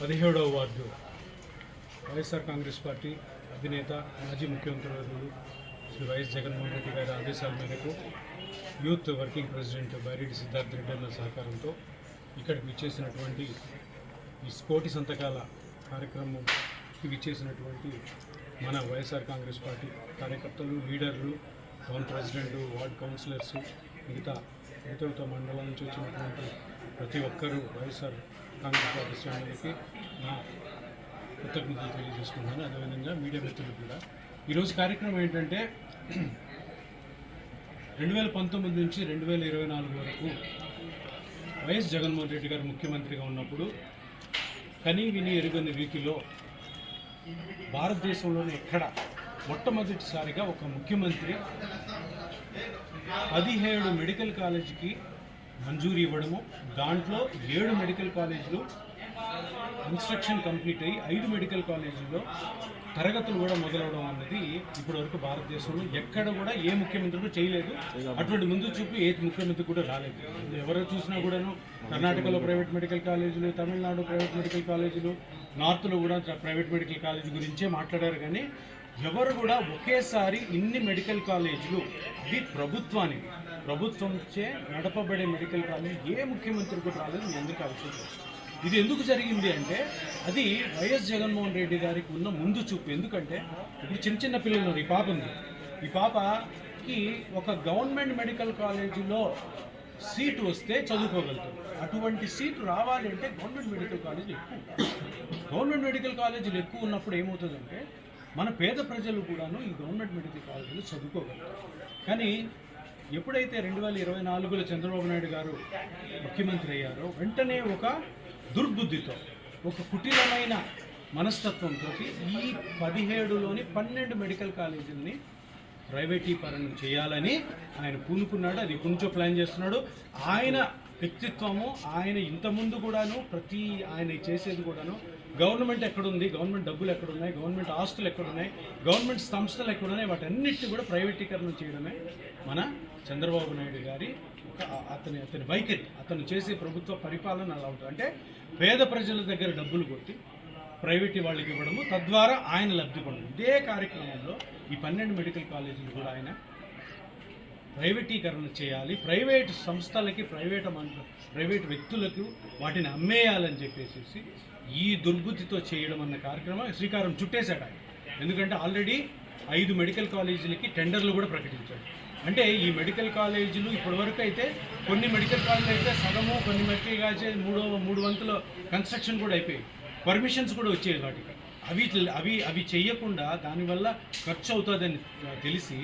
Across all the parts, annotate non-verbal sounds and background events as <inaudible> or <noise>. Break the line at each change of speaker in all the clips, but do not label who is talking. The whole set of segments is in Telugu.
పదిహేడవ వార్డు. వైఎస్ఆర్ కాంగ్రెస్ పార్టీ అధినేత మాజీ ముఖ్యమంత్రి శ్రీ వైఎస్ జగన్మోహన్ రెడ్డి గారి ఆదేశాల మేరకు youth working president Byreddy Siddhartha Reddy అన్న సహకారంతో ఇక్కడికి విచ్చేసినటువంటి ఈ కోటి సంతకాల కార్యక్రమంకి విచ్చేసినటువంటి మన వైఎస్ఆర్ కాంగ్రెస్ పార్టీ కార్యకర్తలు లీడర్లు టౌన్ ప్రెసిడెంట్ వార్డ్ కౌన్సిలర్స్ మిగతా మిగతా మండలం నుంచి వచ్చినటువంటి ప్రతి ఒక్కరూ వైఎస్ఆర్ కాంగ్రెస్ పార్టీ శ్రేణులకి నా కృతజ్ఞతలు తెలియజేసుకున్నాను అదేవిధంగా మీడియా మిత్రులు కూడా. ఈరోజు కార్యక్రమం ఏంటంటే రెండు వేల పంతొమ్మిది నుంచి రెండు వేల ఇరవై నాలుగు వరకు వైఎస్ జగన్మోహన్ రెడ్డి గారు ముఖ్యమంత్రిగా ఉన్నప్పుడు కనీ విని ఎరుగని వీకిలో భారతదేశంలోనే ఎక్కడ మొట్టమొదటిసారిగా ఒక ముఖ్యమంత్రి పదిహేడు మెడికల్ కాలేజీకి మంజూరు ఇవ్వడము. దాంట్లో ఏడు మెడికల్ కాలేజీలు ఇన్స్ట్రక్షన్ కంప్లీట్ అయ్యి ఐదు మెడికల్ కాలేజీల్లో తరగతులు కూడా మొదలవడం అన్నది ఇప్పటివరకు భారతదేశంలో ఎక్కడ కూడా ఏ ముఖ్యమంత్రి కూడా చేయలేదు. అటువంటి ముందు చూపు ఏ ముఖ్యమంత్రి కూడా రాలేదు. ఎవరు చూసినా కూడాను కర్ణాటకలో ప్రైవేట్ మెడికల్ కాలేజీలు తమిళనాడు ప్రైవేట్ మెడికల్ కాలేజీలు నార్త్లో కూడా ప్రైవేట్ మెడికల్ కాలేజీ గురించే మాట్లాడారు కానీ ఎవరు కూడా ఒకేసారి ఇన్ని మెడికల్ కాలేజీలు అవి ప్రభుత్వానికి ప్రభుత్వంచే నడపబడే మెడికల్ కాలేజ్ ఏ ముఖ్యమంత్రి కూడా రాలేదు మీ అందరికీ ఆ ఇది ఎందుకు జరిగింది అంటే అది వైఎస్ జగన్మోహన్ రెడ్డి గారికి ఉన్న ముందు చూపు. ఎందుకంటే ఇప్పుడు చిన్న చిన్న పిల్లలు ఉన్నారు. ఈ పాప ఉంది. ఈ పాపకి ఒక గవర్నమెంట్ మెడికల్ కాలేజీలో సీటు వస్తే చదువుకోగలుగుతారు అటువంటి సీటు రావాలి అంటే గవర్నమెంట్ మెడికల్ కాలేజీలు ఎక్కువ గవర్నమెంట్ మెడికల్ కాలేజీలు ఎక్కువ ఉన్నప్పుడు ఏమవుతుందంటే మన పేద ప్రజలు కూడాను ఈ గవర్నమెంట్ మెడికల్ కాలేజీలో చదువుకోగలుగుతారు. కానీ ఎప్పుడైతే రెండు వేల ఇరవై నాలుగులో చంద్రబాబు నాయుడు గారు ముఖ్యమంత్రి అయ్యారో వెంటనే ఒక దుర్బుద్ధితో ఒక కుటిలమైన మనస్తత్వంతో ఈ పదిహేడులోని పన్నెండు మెడికల్ కాలేజీలని ప్రైవేటీకరణ చేయాలని ఆయన పూనుకున్నాడు. అది కొంచెం ప్లాన్ చేస్తున్నాడు. ఆయన వ్యక్తిత్వము ఆయన ఇంతకుముందు కూడాను ప్రతి ఆయన చేసేది కూడాను గవర్నమెంట్ ఎక్కడుంది గవర్నమెంట్ డబ్బులు ఎక్కడున్నాయి గవర్నమెంట్ ఆస్తులు ఎక్కడున్నాయి గవర్నమెంట్ సంస్థలు ఎక్కడున్నాయి వాటన్నిటిని కూడా ప్రైవేటీకరణ చేయడమే మన చంద్రబాబు నాయుడు గారి ఒక అతని అతని వైఖరి. అతను చేసే ప్రభుత్వ పరిపాలన అలా ఉంటుంది. అంటే పేద ప్రజల దగ్గర డబ్బులు కొట్టి ప్రైవేట్ వాళ్ళకి ఇవ్వడము తద్వారా ఆయన లబ్ధి పొందడం. ఇదే కార్యక్రమంలో ఈ పన్నెండు మెడికల్ కాలేజీలు కూడా ఆయన ప్రైవేటీకరణ చేయాలి. ప్రైవేట్ సంస్థలకి ప్రైవేట్ ప్రైవేట్ వ్యక్తులకు వాటిని అమ్మేయాలని చెప్పేసి ఈ దుర్బుద్ధితో చేయడం అన్న కార్యక్రమం శ్రీకారం చుట్టేశాడు ఆయన. ఎందుకంటే ఆల్రెడీ ఐదు మెడికల్ కాలేజీలకి టెండర్లు కూడా ప్రకటించాడు. అంటే ఈ మెడికల్ కాలేజీలు ఇప్పటివరకు అయితే కొన్ని మెడికల్ కాలేజీలు అయితే సగము కొన్ని మెడికల్ కాలేజీ మూడో మూడు వంతుల కన్స్ట్రక్షన్ కూడా అయిపోయాయి. పర్మిషన్స్ కూడా వచ్చాయి వాటికి. అవి అవి అవి చేయకుండా దానివల్ల ఖర్చు అవుతుందని తెలిసి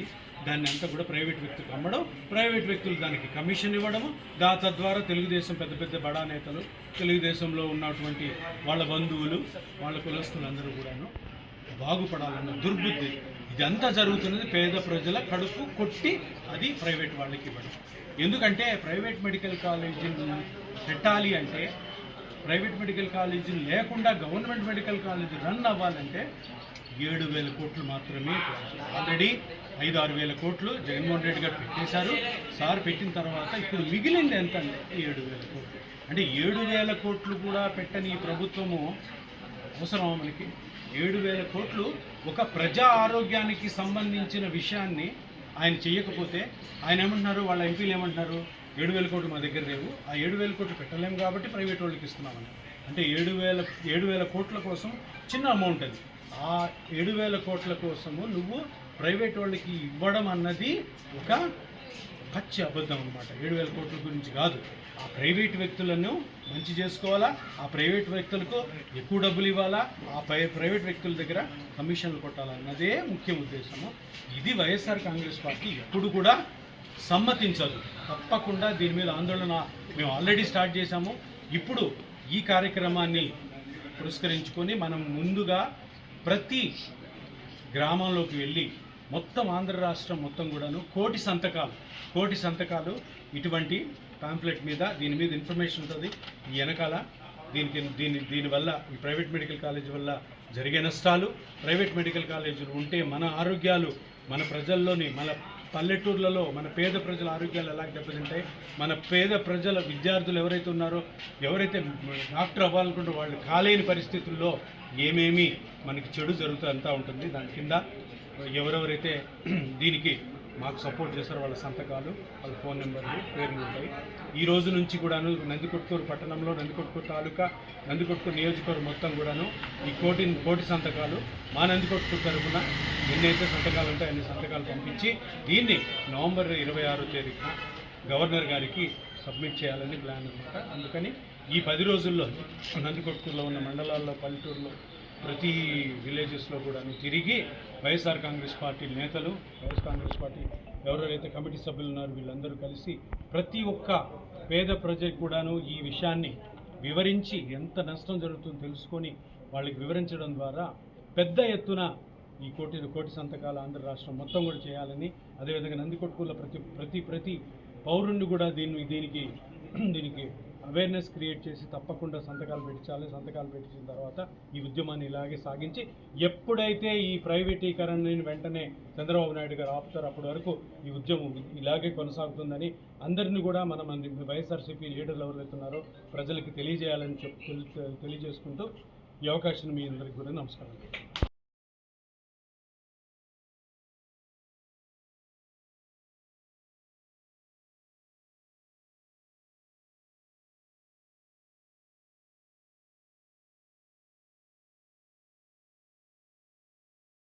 దాన్ని అంతా కూడా ప్రైవేట్ వ్యక్తులకు అమ్మడం ప్రైవేట్ వ్యక్తులు దానికి కమిషన్ ఇవ్వడము. దా తద్వారా తెలుగుదేశం పెద్ద పెద్ద బడా నేతలు తెలుగుదేశంలో ఉన్నటువంటి వాళ్ళ బంధువులు వాళ్ళ కులస్తులందరూ కూడాను బాగుపడాలన్న దుర్బుద్ధి. ఇదంతా జరుగుతున్నది పేద ప్రజల కడుపు కొట్టి అది ప్రైవేట్ వాళ్ళకి ఇవ్వడం. ఎందుకంటే ప్రైవేట్ మెడికల్ కాలేజీని పెట్టాలి అంటే ప్రైవేట్ మెడికల్ కాలేజీ లేకుండా గవర్నమెంట్ మెడికల్ కాలేజీ రన్ అవ్వాలంటే ఏడు వేల కోట్లు మాత్రమే ఆల్రెడీ ఐదు ఆరు వేల కోట్లు జగన్మోహన్ రెడ్డి గారు పెట్టేశారు. సార్ పెట్టిన తర్వాత ఇప్పుడు మిగిలింది ఎంత ఏడు వేల కోట్లు. అంటే ఏడు వేల కోట్లు కూడా పెట్టని ఈ ప్రభుత్వము అవసరం మనకి? ఏడు వేల కోట్లు ఒక ప్రజా ఆరోగ్యానికి సంబంధించిన విషయాన్ని ఆయన చేయకపోతే ఆయన ఏమంటున్నారు? వాళ్ళ ఎంపీలు ఏమంటున్నారు? ఏడు వేల కోట్లు మా దగ్గర లేవు. ఆ ఏడు వేల కోట్లు పెట్టలేము కాబట్టి ప్రైవేట్ వాళ్ళకి ఇస్తున్నామని. అంటే ఏడు వేల ఏడు వేల కోట్ల కోసం చిన్న అమౌంట్ అది. ఆ ఏడు వేల కోట్ల కోసము నువ్వు ప్రైవేట్ వాళ్ళకి ఇవ్వడం అన్నది ఒక పచ్చి అబద్ధం అనమాట ఏడు వేల కోట్ల గురించి కాదు. ఆ ప్రైవేట్ వ్యక్తులను మంచి చేసుకోవాలా? ఆ ప్రైవేట్ వ్యక్తులకు ఎక్కువ డబ్బులు ఇవ్వాలా? ఆ ప్రై ప్రైవేట్ వ్యక్తుల దగ్గర కమిషన్లు కొట్టాలన్నదే ముఖ్య ఉద్దేశము. ఇది వైఎస్ఆర్ కాంగ్రెస్ పార్టీ ఎప్పుడు కూడా సమ్మతించదు. తప్పకుండా దీని మీద ఆందోళన మేము ఆల్రెడీ స్టార్ట్ చేశాము. ఇప్పుడు ఈ కార్యక్రమాన్ని పురస్కరించుకొని మనం ముందుగా ప్రతి గ్రామంలోకి వెళ్ళి మొత్తం ఆంధ్ర రాష్ట్రం మొత్తం కూడాను కోటి సంతకాలు కోటి సంతకాలు ఇటువంటి పాంప్లెట్ మీద దీని మీద ఇన్ఫర్మేషన్ ఉంటుంది. ఈ వెనకాల దీనికి దీని దీనివల్ల ఈ ప్రైవేట్ మెడికల్ కాలేజ్ వల్ల జరిగే నష్టాలు ప్రైవేట్ మెడికల్ కాలేజీలు ఉంటే మన ఆరోగ్యాలు మన ప్రజల్లోని మన పల్లెటూర్లలో మన పేద ప్రజల ఆరోగ్యాలు ఎలా దెబ్బతింటాయి మన పేద ప్రజల విద్యార్థులు ఎవరైతే ఉన్నారో ఎవరైతే డాక్టర్ అవ్వాలనుకుంటే వాళ్ళు కాలేని పరిస్థితుల్లో ఏమేమి మనకి చెడు జరుగుతూ అంతా ఉంటుంది. దాని కింద ఎవరెవరైతే <clears throat> దీనికి మాకు సపోర్ట్ చేస్తారో వాళ్ళ సంతకాలు వాళ్ళ ఫోన్ నెంబర్లు పేర్లు ఉంటాయి. ఈ రోజు నుంచి కూడాను నందికొట్కూరు పట్టణంలో నందికొట్కూరు తాలూకా నందికొట్కూరు నియోజకవర్గం మొత్తం కూడాను ఈ కోటి కోటి సంతకాలు మా నందికొట్కూరు తరఫున ఎన్నైతే సంతకాలు ఉంటాయో అన్ని సంతకాలు పంపించి దీన్ని నవంబర్ ఇరవై ఆరో తేదీన గవర్నర్ గారికి సబ్మిట్ చేయాలని ప్లాన్ అనమాట అందుకని ఈ పది రోజుల్లో నందికొట్కూరులో ఉన్న మండలాల్లో పల్లెటూరులో ప్రతి విలేజెస్లో కూడా తిరిగి వైఎస్ఆర్ కాంగ్రెస్ పార్టీ నేతలు వైఎస్ కాంగ్రెస్ పార్టీ ఎవరెవరైతే కమిటీ సభ్యులు ఉన్నారో వీళ్ళందరూ కలిసి ప్రతి ఒక్క పేద ప్రజలకు కూడాను ఈ విషయాన్ని వివరించి ఎంత నష్టం జరుగుతుందో తెలుసుకొని వాళ్ళకి వివరించడం ద్వారా పెద్ద ఎత్తున ఈ కోటి కోటి సంతకాల ఆంధ్ర రాష్ట్రం మొత్తం కూడా చేయాలని అదేవిధంగా నందికొట్టుకుల ప్రతి ప్రతి ప్రతి పౌరుణ్ణి కూడా దీన్ని దీనికి దీనికి అవేర్నెస్ క్రియేట్ చేసి తప్పకుండా సంతకాలు పెట్టించాలి. సంతకాలు పెట్టించిన తర్వాత ఈ ఉద్యమాన్ని ఇలాగే సాగించి ఎప్పుడైతే ఈ ప్రైవేటీకరణని వెంటనే చంద్రబాబు నాయుడు గారు ఆపుతారు అప్పటి వరకు ఈ ఉద్యమం ఇలాగే కొనసాగుతుందని అందరినీ కూడా మనం వైఎస్ఆర్సీపీ లీడర్లు ఎవరైతే ఉన్నారో ప్రజలకి తెలియజేయాలని చెప్పి తెలియజేసుకుంటూ ఈ అవకాశాన్ని మీ అందరికీ కూడా నమస్కారం.